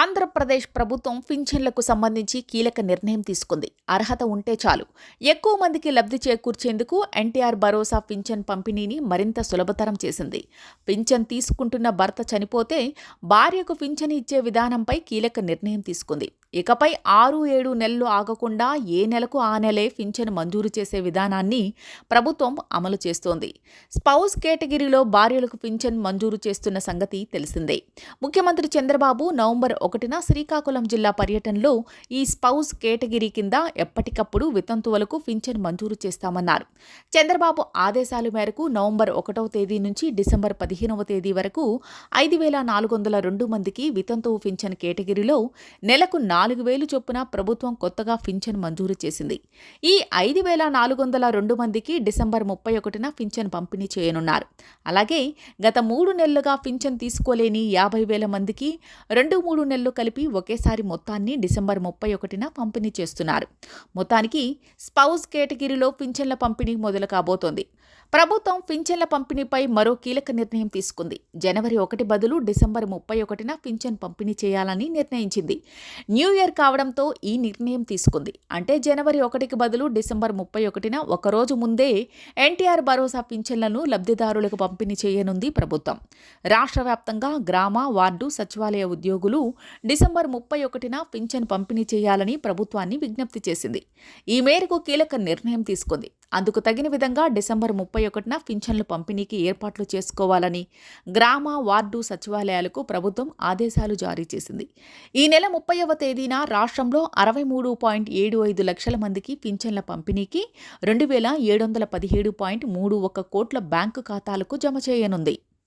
ఆంధ్రప్రదేశ్ ప్రభుత్వం పింఛన్లకు సంబంధించి కీలక నిర్ణయం తీసుకుంది. అర్హత ఉంటే చాలు. ఎక్కువ మందికి లబ్ధి చేకూర్చేందుకు ఎన్టీఆర్ భరోసా పింఛన్ పంపిణీని మరింత సులభతరం చేసింది. పింఛన్ తీసుకుంటున్న భర్త చనిపోతే భార్యకు పింఛన్ ఇచ్చే విధానంపై కీలక నిర్ణయం తీసుకుంది. ఇకపై ఆరు ఏడు నెలలు ఆగకుండా ఏ నెలకు ఆ నెలే పింఛను మంజూరు చేసే విధానాన్ని ప్రభుత్వం అమలు చేస్తోంది. స్పౌస్ కేటగిరీలో భార్యలకు పింఛన్ మంజూరు చేస్తున్న సంగతి తెలిసిందే. ముఖ్యమంత్రి చంద్రబాబు నవంబర్ ఒకటిన శ్రీకాకుళం జిల్లా పర్యటనలో ఈ స్పౌస్ కేటగిరీ కింద ఎప్పటికప్పుడు వితంతువులకు పింఛన్ మంజూరు చేస్తామన్నారు. చంద్రబాబు ఆదేశాల మేరకు నవంబర్ ఒకటవ తేదీ నుంచి డిసెంబర్ పదిహేనవ తేదీ వరకు ఐదు వేల నాలుగు వందల రెండు మందికి వితంతువు పింఛన్ కేటగిరీలో నెలకు నాలుగు నాలుగు వేలు చొప్పున ప్రభుత్వం కొత్తగా పింఛన్ మంజూరు చేసింది. ఈ ఐదు వేల నాలుగు వందల రెండు మందికి డిసెంబర్ ముప్పై ఒకటిన ఫించన్ పంపిణీ చేయనున్నారు. అలాగే గత మూడు నెలలుగా పింఛన్ తీసుకోలేని యాభై వేల మందికి రెండు మూడు నెలలు కలిపి ఒకేసారి మొత్తాన్ని డిసెంబర్ ముప్పై ఒకటిన పంపిణీ చేస్తున్నారు. మొత్తానికి స్పౌస్ కేటగిరీలో పింఛన్ల పంపిణీ మొదలు కాబోతోంది. ప్రభుత్వం పింఛన్ల పంపిణీపై మరో కీలక నిర్ణయం తీసుకుంది. జనవరి ఒకటి బదులు డిసెంబర్ ముప్పై ఒకటిన పింఛన్ పంపిణీ చేయాలని నిర్ణయించింది. న్యూ ఇయర్ కావడంతో ఈ నిర్ణయం తీసుకుంది. అంటే జనవరి ఒకటికి బదులు డిసెంబర్ ముప్పై ఒకటిన ఒకరోజు ముందే ఎన్టీఆర్ భరోసా పింఛన్లను లబ్ధిదారులకు పంపిణీ చేయనుంది ప్రభుత్వం. రాష్ట్ర వ్యాప్తంగా గ్రామ వార్డు సచివాలయ ఉద్యోగులు డిసెంబర్ ముప్పై ఒకటిన పింఛన్ పంపిణీ చేయాలని ప్రభుత్వాన్ని విజ్ఞప్తి చేసింది. ఈ మేరకు కీలక నిర్ణయం తీసుకుంది. అందుకు తగిన విధంగా డిసెంబర్ ముప్పై ఒకటిన పింఛన్లు పంపిణీకి ఏర్పాట్లు చేసుకోవాలని గ్రామ వార్డు సచివాలయాలకు ప్రభుత్వం ఆదేశాలు జారీ చేసింది. ఈ నెల ముప్పైవ తేదీన రాష్ట్రంలో అరవై మూడు పాయింట్ ఏడు ఐదు లక్షల మందికి పింఛన్ల పంపిణీకి రెండు వేల ఏడు వందల పదిహేడు పాయింట్ మూడు ఒక కోట్ల బ్యాంకు ఖాతాలకు జమ చేయనుంది.